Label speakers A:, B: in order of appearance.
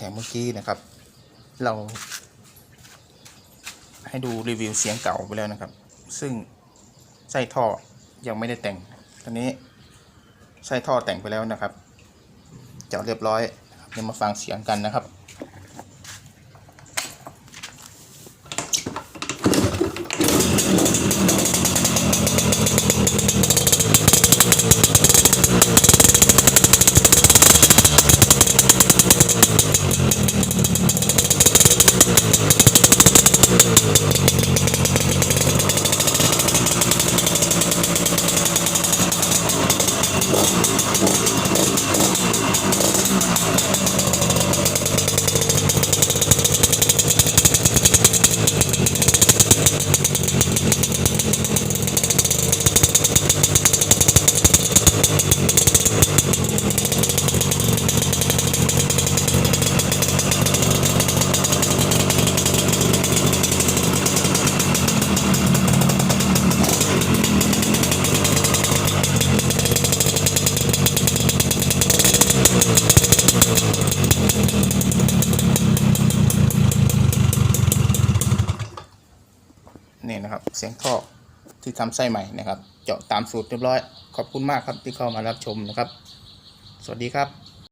A: จากเมื่อกี้นะครับ เรา ให้ดูรีวิวเสียงเก่าไปแล้วนะครับ ซึ่งไส้ท่อยังไม่ได้แต่งตอนนี้ไส้ท่อแต่งไปแล้วนะครับเจาะเรียบร้อยเดี๋ยวมาฟังเสียงกันนะครับ นี่นะครับ เสียงท่อที่ทำไส้ใหม่นะครับ เจาะตามสูตรเรียบร้อย ขอบคุณมากครับที่เข้ามารับชมนะครับ สวัสดีครับ